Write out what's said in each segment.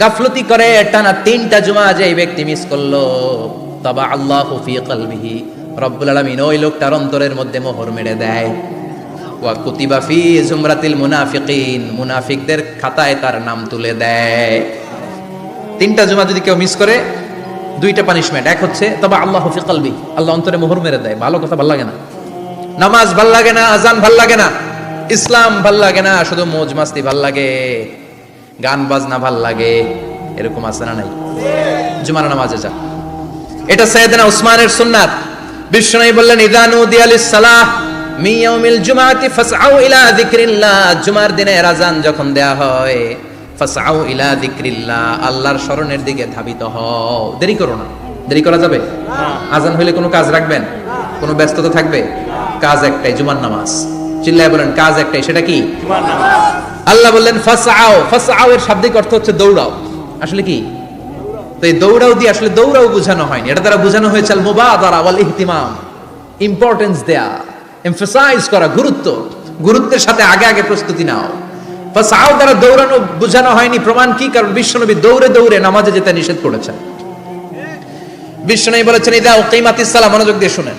গাফলতি করে, টানা তিনটা জুমা যে এই ব্যক্তি মিস করল। তবা আল্লাহ ফি কলবিহি। রব্বুল আলামিন ওই লোকটার অন্তরের মধ্যে মোহর মেরে দেয়। ওয়া কুতিবা ফি জুমরাতিল মুনাফিকিন। মুনাফিকদের খাতায় তার নাম তুলে দেয়। তিনটা জুমা যদি কেউ মিস করে, দুইটা পানিশমেন্ট এক হচ্ছে তবে আল্লাহ ফি কলবি। আল্লাহ অন্তরে মোহর মেরে দেয়। ভালো কথা, ভালো লাগে না। নামাজ ভালো লাগে না আজান ভালো লাগে না। ইসলাম ভালো লাগে না, শুধু মোজ মাস্তি ভালো লাগে। গান বাজনা ভালো লাগে, এরকম আছে না নাই? জুমার নামাজে যা। এটা সৈয়দনা উসমানের সুন্নাত। বিষ্ণু বললেন ইদানু দিয়ালিস সালাহ মি ইয়াউমিল জুমাতি ফাসআউ ইলা যিকরিল্লাহ। জুমার দিনে আজান যখন দেয়া হয়, ফাসআউ ইলা যিকরিল্লাহ। আল্লাহর স্মরণের দিকে ধাবিত হও। দেরি করো না। দেরি করা যাবে? আজান হইলে কোনো কাজ রাখবেন? কোনো ব্যস্ততা থাকবে? কাজ একটাই, জুমার নামাজ। চিল্লায় বলেন, কাজ একটাই, সেটা কি? আল্লাহ বললেন ফাসআও ফাসআও এর শাব্দিক অর্থ হচ্ছে দৌড়াও। আসলে কি? তো এই দৌড়াও দিয়ে আসলে দৌড়াও বোঝানো হয়নি। এটা দ্বারা বোঝানো হয়েছে মুবাদারা ওয়াল ইহতিমাম ইম্পর্টেন্স দেয়া এমফাসাইজ করা, গুরুত্ব। গুরুত্বের সাথে আগে আগে প্রস্তুতি নাও। ফাসআও দ্বারা দৌড়ানো বোঝানো হয়নি, প্রমাণ কি? কারণ বিশ্বনবী দৌড়ে দৌড়ে নামাজে যেতে নিষেধ করেছেন। বিশ্বনবী বলেছেন, ইদা উকিমাতিস সালাহ মনোযোগ দিয়ে শুনেন।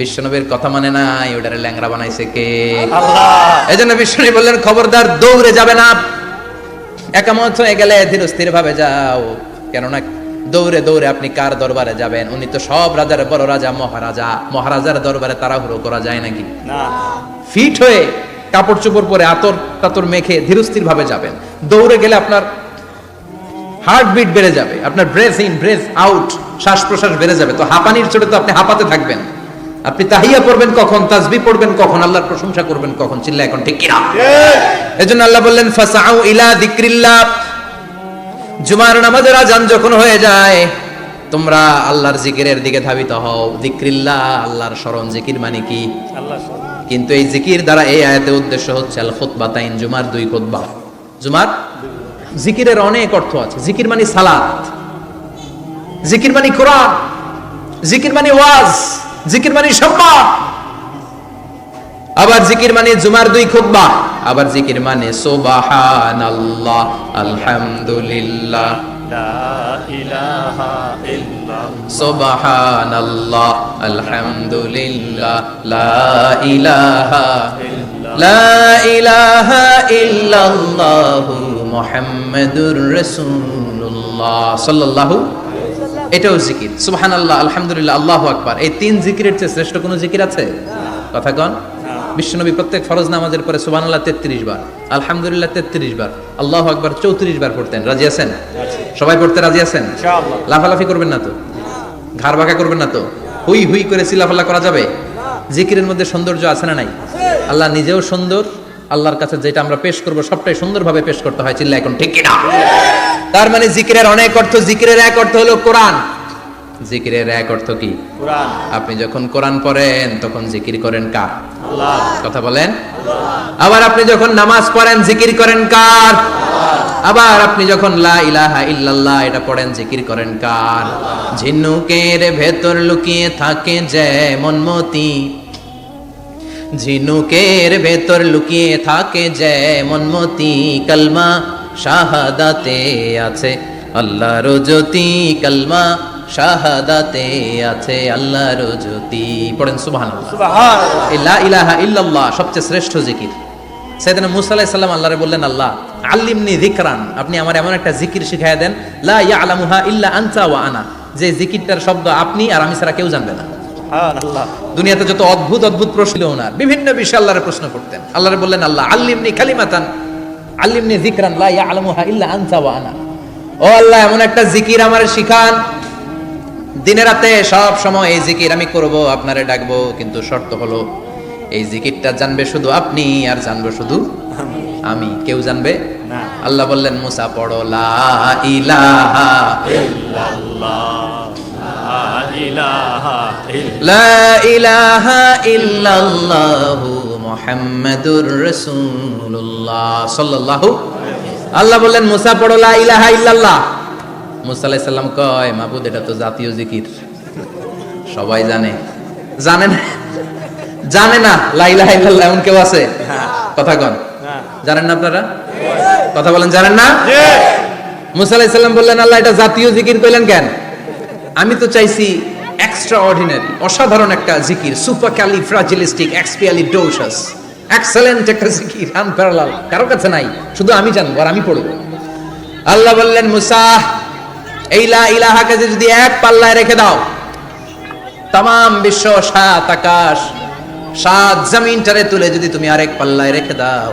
বিশ্বনবীর কথা মানে নাই ওটারে ল্যাংড়া বানাইছে কে? এই জন্য বিশ্বনবী বললেন খবরদার দৌড়ে যাবে না। একামত হয়ে গেলে ধীর স্থির ভাবে যাও। কেননা দৌড়ে দৌড়ে আপনি কার দরবারে যাবেন? উনি তো সব রাজার বড় রাজা মহারাজা। মহারাজার দরবারে তাড়াহুড়ো করা যায় নাকি? ফিট হয়ে কাপড় চোপড় পরে আতর টাতর মেখে ধীরস্থির ভাবে যাবেন। দৌড়ে গেলে আপনার হার্টবিট বেড়ে যাবে। আপনার ব্রেথ ইন ব্রেথ আউট শ্বাস প্রশ্বাস বেড়ে যাবে। তো হাঁপানির চোটে তো আপনি হাঁপাতে থাকবেন। আপনি তাহিয়া পড়বেন কখন তাসবি পড়বেন কখন আল্লাহর প্রশংসা করবেন কখন চিল্লা এখন ঠিক কিনা? এজন্য আল্লাহ বললেন ফাসাউ ইলা যিকরিল্লাহ জুমার নামাজের আজান যখন হয়ে যায় তোমরা আল্লাহর জিকিরের দিকে ধাবিত হও। যিকরিল্লাহ আল্লাহর স্মরণ জিকির মানে কি? কিন্তু এই জিকির দ্বারা এই আয়াতের উদ্দেশ্য হচ্ছে আল খুতবা তাইন জুমার দুই খুতবা। জুমার জিকিরের অনেক অর্থ আছে। জিকির মানে সালাত। জিকির মানে কোরআন। জিকির মানে ওয়াজ। জিকির মানে সম্মান আবার জিকির মানে জুমার দুই খুতবা। আবার জিকির মানে সুবহানাল্লাহ আলহামদুলিল্লাহ। সুবহানাল্লাহ আলহামদুলিল্লাহ। লা ইলাহা লা ইলাহা ইল্লাল্লাহু মুহাম্মাদুর রাসূলুল্লাহ। সাল্লাল্লাহু এটাও জিকির। সুহান আল্লাহ আলহামদুলিল্লাহ আল্লাহ আকবার। এই তিন জিকিরের চেয়ে শ্রেষ্ঠ কোনো জিকির আছে? কথা কন। বিশ্বনবী প্রত্যেক ফরজ নামাজের পরে সুবান আল্লাহ তেত্রিশ বার আলহামদুলিল্লাহ 33 বার আল্লাহ আকবার 34 বার পড়তেন। রাজি আছেন? সবাই পড়তে রাজি আছেন? লাফালাফি করবেন না তো? ঘাড় বাঁকা করবেন না তো? হুই হুই করে চিল্লাফাল্লা করা যাবে? জিকিরের মধ্যে সৌন্দর্য আছে না নাই? আল্লাহ নিজেও সুন্দর আল্লাহর কাছে যেটা আমরা পেশ করব সবটাই সুন্দরভাবে পেশ করতে হয় চিল্লা এখন ঠিক কিনা? তার মানে জিকিরের অনেক অর্থ জিকিরের এক অর্থ হলো কোরআন। জিকিরের এক অর্থ কি? কোরআন। আপনি যখন কোরআন পড়েন তখন জিকির করেন কার? কথা বলেন? আবার আপনি যখন নামাজ পড়েন জিকির করেন কার? আবার আপনি যখন লা ইলাহা ইল্লাল্লাহ এটা পড়েন জিকির করেন কার? ঝিনুকের ভেতর লুকিয়ে থাকে যেমন মতি। ঝিনুকের ভেতর লুকিয়ে থাকে যেমন মতি কালমা শাহাদাতে আছে আল্লাহর জ্যোতি কালমা শাহাদাতে আছে আল্লাহর জ্যোতি। পড়েন সুবহানাল্লাহ। ইলাহা ইল্লাল্লাহ সবচেয়ে শ্রেষ্ঠ জিকির। সেদিন মুসা আলাইহিস সালাম আল্লাহরে বললেন আল্লাহ আল্লিমনি যিকরান। আপনি আমার এমন একটা জিকির শিখাইয়া দেন লা ইয়ালামুহা ইল্লা আনতা ওয়া আনা। যে জিকিরটার শব্দ আপনি আর আমি ছাড়া কেউ জানবে না। দুনিয়াতে যত অদ্ভুত অদ্ভুত প্রশ্ন ওনার বিভিন্ন বিষয়ে আল্লাহরে প্রশ্ন করতেন। আল্লাহরে বললেন আল্লাহ আল্লিমনি কালিমাতান আল্লিমনি যিকরান লা ইয়ালামুহা ইল্লা আনতা ওয়া আনা। ও আল্লাহ এমন একটা জিকির আমারে শিখান। দিনে রাতে সব সময় এই জিকির আমি করব আপনারে ডাকবো কিন্তু শর্ত হলো এই জিকিরটা জানবে শুধু আপনি আর জানবে শুধু আমি। কেউ জানবে? না। আল্লাহ বললেন মুসা পড়ো লা ইলাহা লা ইলাহা ইল্লাল্লাহু মুহাম্মাদুর রাসূলুল্লাহ সাল্লাল্লাহু আল্লাহ বললেন মুসা পড়ো লা ইলাহা ইল্লাল্লাহ। মুসা আলাইহিস সালাম কয় মাবুদ এটা তো জাতীয় জিকির। সবাই জানে। জানে না? জানে না লা ইলাহা ইল্লাল্লাহ এমন কেউ আছে? কথা কন। জানেন না আপনারা? কথা বলেন জানেন না? মুসা আলাইহিস সালাম বললেন আল্লাহ এটা জাতীয় জিকির কইলেন কেন? আমি তো চাইছি এক্সট্রা অর্ডিনারি অসাধারণ একটা জিকির supercalifragilisticexpialidocious excellent একটা জিকির আনপ্যারালাল কারও কাছে নাই, শুধু আমি জানব আর আমি পড়ব। আল্লাহ বললেন, মুসা, এই লা ইলাহাকে যদি এক পাল্লায় রেখে দাও তাম বিশ্ব সাত আকাশ, সাত জমিনটারে তুলে যদি তুমি আরেক পাল্লায় রেখে দাও।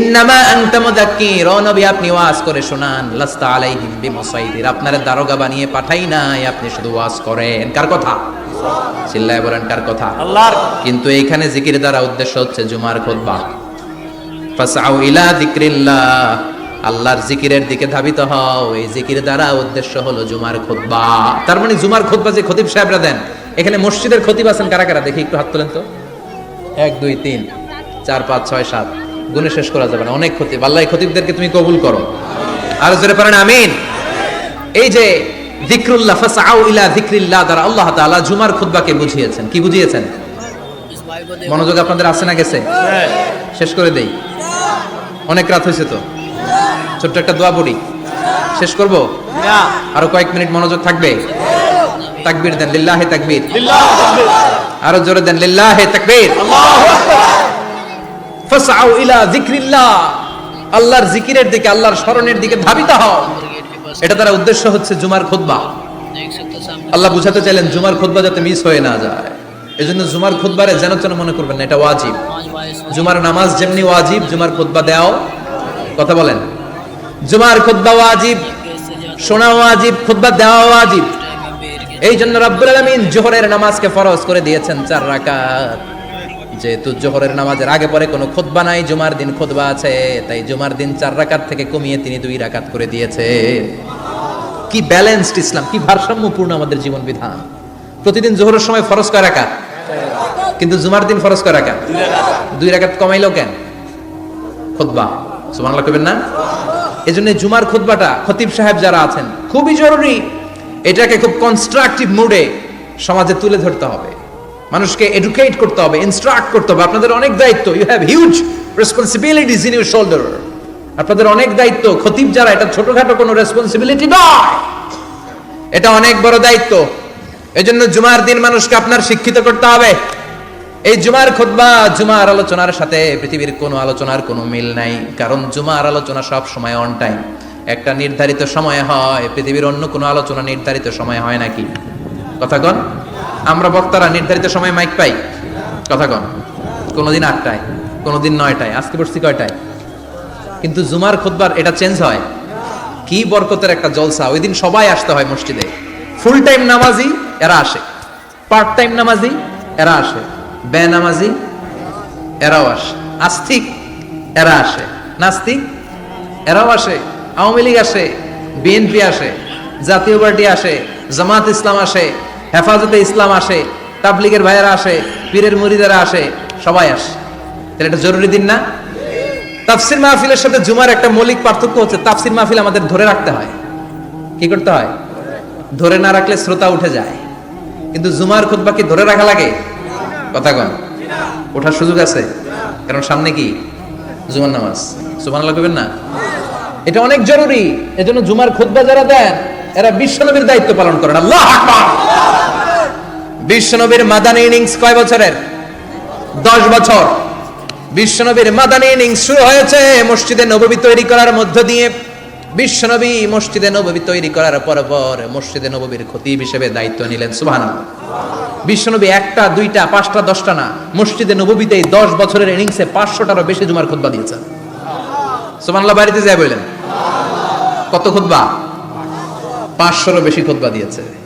ইন্নামা আনতা মুদাক্কির ও নবী আপনি ওয়াজ করে শোনান। লাস্তা আলাইহিম বিমুসাইদির। আপনারে দারোগা বানিয়ে পাঠাই নাই আপনি শুধু ওয়াজ করেন। কার কথা? চিল্লায় বলেন কার কথা? আল্লাহর কিন্তু এইখানে জিকির দ্বারা উদ্দেশ্য হচ্ছে জুমার খুতবা ফাসাউ ইলা যিকরিল্লাহ। আল্লাহর জিকিরের দিকে ধাবিত হও। এই জিকির দ্বারা উদ্দেশ্য হলো জুমার খুতবা তার মানে জুমার খুতবা যে খতিব সাহেবরা দেন এখানে মসজিদের খতিব আছেন কারা কারা? দেখি একটু হাত তোলেন তো। এক দুই তিন চার পাঁচ ছয় সাত। গুণে শেষ করা যাবে না। অনেক খতিব। আল্লাহ এই খতিবদেরকে তুমি কবুল করো। আর জোরে পারেন আমিন। এই যে যিকরুল্লাহ ফাসাউ ইলা যিকরিল্লাহ দ্বারা আল্লাহ তাআলা জুমার খুতবাকে বুঝিয়েছেন। কি বুঝিয়েছেন? মনোযোগ আপনাদের আছে না গেছে? শেষ করে দেই। অনেক রাত হয়েছে তো। ছোট্ট একটা দোয়া পড়ি। শেষ করব? আরও কয়েক মিনিট মনোযোগ থাকবে? তাকবীর দেন লিল্লাহে তাকবীর। আরও জোরে দেন লিল্লাহে তাকবীর। ফাসআউ ইলা যিকরিল্লাহ। আল্লাহর জিকিরের দিকে, আল্লাহর স্মরণের দিকে ধাবিত হও। এটা উদ্দেশ্য হচ্ছে জুমার খুতবা। আল্লাহ বুঝাতে চাইলেন জুমার খুতবা যাতে মিস হয়ে না যায়। এজন্য জুমার খুতবারে যেন মনে করবেন এটা ওয়াজিব। জুমার নামাজ যেমনি ওয়াজিব, জুমার খুতবা দেও কথা বলেন। জুমার খুতবা ওয়াজিব, শোনা ওয়াজিব, খুতবা দেওয়া ওয়াজিব। এই জন্য রব্বুল আলামিন জোহরের নামাজকে ফরজ করে দিয়েছেন চার রাকাত। যেহেতু জোহরের নামাজের আগে পরে কোনো খোদবা নাই জুমার দিন খোদবা আছে তাই জুমার দিন চার রাকাত থেকে কমিয়ে তিনি দুই রাকাত করে দিয়েছে। কি ব্যালেন্সড ইসলাম কি ভারসাম্যপূর্ণ আমাদের জীবন বিধান। প্রতিদিন জোহরের সময় ফরজ কয় রাকাত? কিন্তু জুমার দিন ফরজ কয় রাকাত? দুই রাকাত। কমাইলো কেন? খুতবা। সুবহানাল্লাহ কইবেন না? এজন্য জুমার খুতবাটা খতিব সাহেব যারা আছেন খুবই জরুরি। এটাকে খুব কনস্ট্রাকটিভ মুডে সমাজে তুলে ধরতে হবে। মানুষকে এডুকেট করতে হবে ইনস্ট্রাক্ট করতে হবে। আপনাদের অনেক দায়িত্ব you have huge responsibilities in your shoulder আপনাদের অনেক দায়িত্ব, খতিব যারা, এটা ছোটখাটো কোনো রেসপন্সিবিলিটি নয়। এটা অনেক বড় দায়িত্ব। এজন্য জুমার দিন মানুষকে আপনার শিক্ষিত করতে হবে। এই জুমার খুতবা জুমার আলোচনার সাথে পৃথিবীর কোনো আলোচনার কোনো মিল নাই, কারণ জুমার আলোচনা সব সময় অন টাইম একটা নির্ধারিত সময় হয়, পৃথিবীর অন্য কোনো আলোচনা নির্ধারিত সময় হয় নাকি? কথা কন। আমরা বক্তারা নির্ধারিত সময় মাইক পাই। কথা কন। কোনোদিন আটটায়, কোনোদিন নয়টায়, আজকে পড়ছি কয়টায়? কিন্তু জুমার খুতবার এটা চেঞ্জ হয়। কি বরকতের একটা জলসা। ওই দিন সবাই আসতে হয় মসজিদে। ফুল টাইম নামাজি, এরা আসে। পার্ট টাইম নামাজি, এরা আসে। বে নামাজি এরাও আসে। আস্তিক, এরা আসে। নাস্তিক, এরাও আসে। আওয়ামী লীগ আসে। বিএনপি আসে। জাতীয় পার্টি আসে। জামাত ইসলাম আসে। হেফাজতে ইসলাম আসে, তাবলিগের ভাইয়েরা আসে, পীরের মুরিদারা আসে, সবাই আসে। তাহলে এটা জরুরি দিন না? তাফসির মাহফিলের সাথে জুমার একটা মৌলিক পার্থক্য হচ্ছে, তাফসির মাহফিল আমাদের ধরে রাখতে হয়। কি করতে হয়? ধরে না রাখলে শ্রোতা উঠে যায়। কিন্তু জুমার খুতবা কি ধরে রাখা লাগে? কথা কন ওঠার সুযোগ আছে? কারণ সামনে কি? জুমার নামাজ। সুমান লাগবেন না? এটা অনেক জরুরি। এজন্য জুমার খুতবা যারা দেন, এরা বিশ্বনবীর দায়িত্ব পালন করেন। আল্লাহ আকবার! বিশ্বনবীর মাদানী ইনিংস কয় বছরের? দশ বছর। বিশ্বনবীর মাদানী ইনিংস শুরু হয়েছে মসজিদে নববী তৈরি করার মধ্য দিয়ে। বিশ্বনবী মসজিদে নববী তৈরি করার পর পর মসজিদে নববীর খতিব হিসেবে দায়িত্ব নিলেন, সুবহানাল্লাহ। বিশ্বনবী একটা, দুইটা, পাঁচটা, দশটা না, মসজিদে নববীতে দশ বছরের ইনিংসে পাঁচশোটারও বেশি জুমার খুতবা দিয়েছেন। সুবহানাল্লাহ, বাড়িতে যায় বললেন কত খুতবা? পাঁচশোরও বেশি খুতবা দিয়েছে।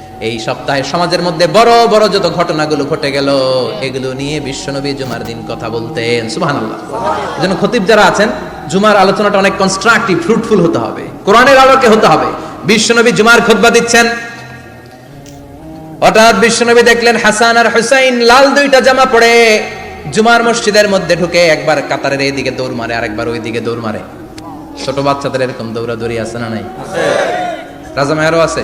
এই সপ্তাহে সমাজের মধ্যে বড় বড় যত ঘটনাগুলো ঘটে গেল, এগুলো নিয়ে বিশ্বনবী জুমার দিন কথা বলতেন। সুবহানাল্লাহ। এজন্য খতিব যারা আছেন, জুমার আলোচনাটা অনেক কনস্ট্রাকটিভ ফ্রুটফুল হতে হবে। কোরআনের আলোকে হতে হবে। বিশ্বনবী জুমার খুতবা দিচ্ছেন। হঠাৎ বিশ্বনবী দেখলেন, হাসান আর হুসাইন লাল দুইটা জামা পরে জুমার মসজিদের মধ্যে ঢুকে একবার কাতারের এইদিকে দৌড় মারে, আরেকবার ওইদিকে দৌড় মারে। ছোট বাচ্চাদের এরকম দৌড়াদৌড়ি আছে না নাই? রাজা মায়েরও আছে?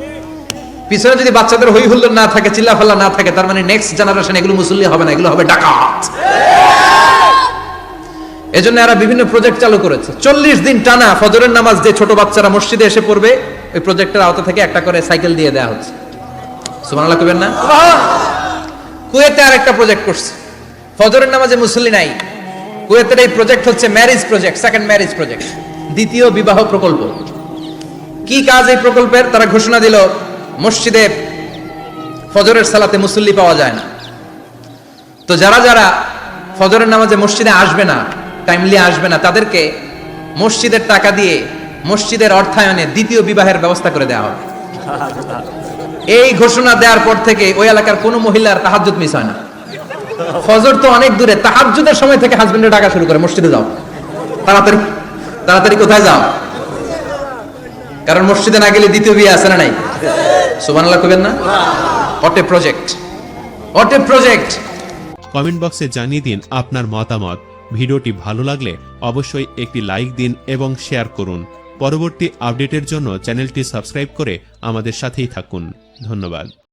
পিছনে যদি বাচ্চাদের হই হুল্লোড় না থাকে চিল্লা ফাল্লা না থাকে, তার মানে নেক্সট জেনারেশন এগুলো মুসল্লি হবে না, এগুলো হবে ডাকাত। এজন্য এরা বিভিন্ন প্রজেক্ট চালু করেছে। চল্লিশ দিন টানা ফজরের নামাজ যে ছোট বাচ্চারা মসজিদে এসে পড়বে, ওই প্রজেক্টের আওতা থেকে একটা করে সাইকেল দিয়ে দেওয়া হচ্ছে। সুমানাল্লাহ কবেন না? কুয়েতে আর একটা প্রজেক্ট করছে। ফজরের নামাজে মুসল্লি নাই। কুয়েতের এই প্রজেক্ট হচ্ছে marriage project second marriage project দ্বিতীয় বিবাহ প্রকল্প। কি কাজ এই প্রকল্পের? তারা ঘোষণা দিল মসজিদে ফজরের সালাতে মুসল্লি পাওয়া যায় না। তো যারা যারা ফজরের নামাজে মসজিদে আসবে না টাইমলি আসবে না, তাদেরকে মসজিদের টাকা দিয়ে মসজিদের অর্থায়নে দ্বিতীয় বিবাহের ব্যবস্থা করে দেওয়া হবে। এই ঘোষণা দেওয়ার পর থেকে ওই এলাকার কোনো মহিলার তাহাজ্জুদ মিস হয় না। ফজর তো অনেক দূরে, তাহাজ্জুদের সময় থেকে হাজবেন্ডের ডাকা শুরু করে, মসজিদে যাও। তাড়াতাড়ি তাড়াতাড়ি কোথায় যাও? কারণ মসজিদে না গেলে দ্বিতীয় বিয়ে আছে না নাই? সুবহানাল্লাহ কবেন না? অটে প্রজেক্ট অটে প্রজেক্ট কমেন্ট বক্সে জানিয়ে দিন আপনার মতামত। ভিডিওটি ভালো লাগলে অবশ্যই একটি লাইক দিন এবং শেয়ার করুন। পরবর্তী আপডেটের জন্য চ্যানেলটি সাবস্ক্রাইব করে আমাদের সাথেই থাকুন। ধন্যবাদ।